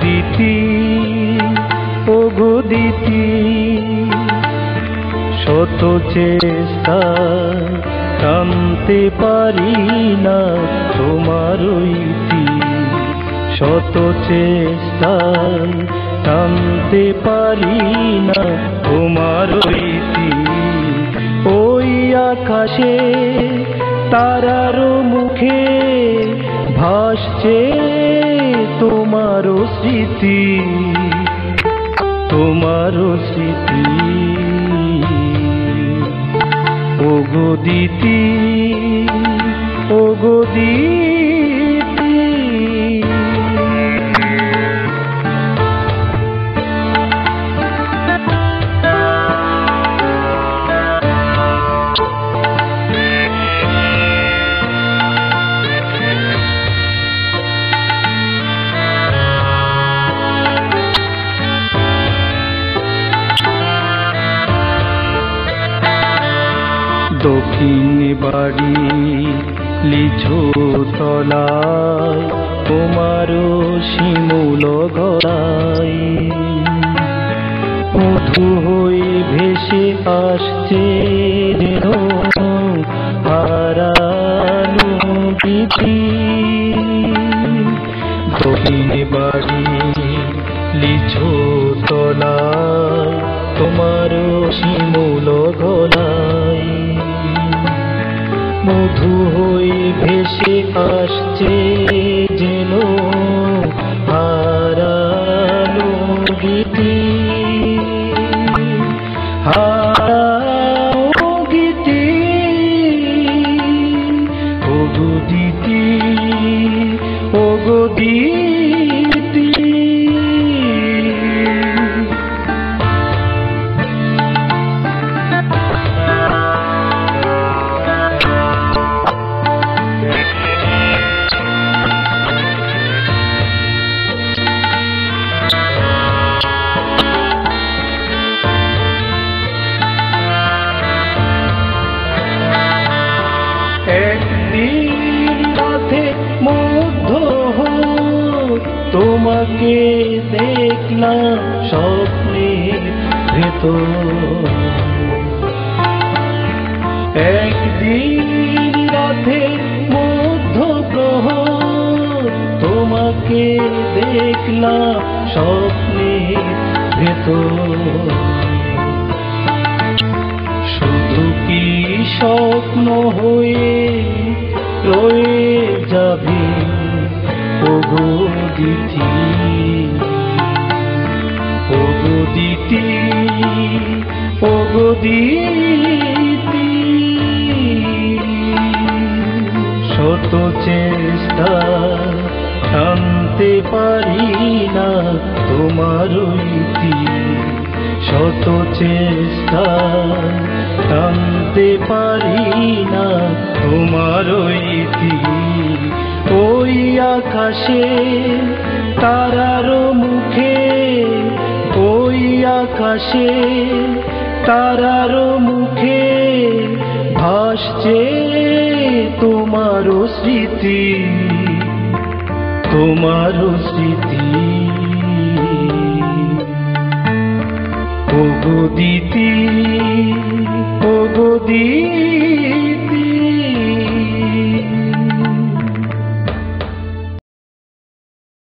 দিতি ও গো দিতি। শত চেষ্টা থামতে পারি না তোমার ইতি শত চেষ্টা থামতে পারি না তোমার ইতি ওই আকাশে তারার মুখে ভাসছে তোমার স্মৃতি তোমারও স্মৃতি। ওগো দিতি ওগো দিতি দক্ষিণ বাড়ি লিছো তলায় তোমার শিমুল গড়াই মধু হয়ে ভেসে আসছে যেন হারানো দক্ষিণ বাড়ি লিছো তলায় তোমার শিমুল গলায়। মধু হয়ে ভেসে আসছে যেন হারানো গীতি। হারানো গীতি। ওগো দিতি তোমাকে দেখলাম স্বপ্নের ভেতর। একদিন রাতে মধ্য তোমাকে দেখলাম স্বপ্নের ভেতর। শুধু কি স্বপ্ন হয়ে দিতি ওগো দিতি। শত চেষ্টা থামতে পারি না তোমার ইতি শত চেষ্টা থামতে পারি না তোমার ইতি ওই আকাশে তারার মুখে আকাশে তারার মুখে ভাসছে তোমার স্মৃতি তোমার স্মৃতি। ওগো দিতি ওগো দিতি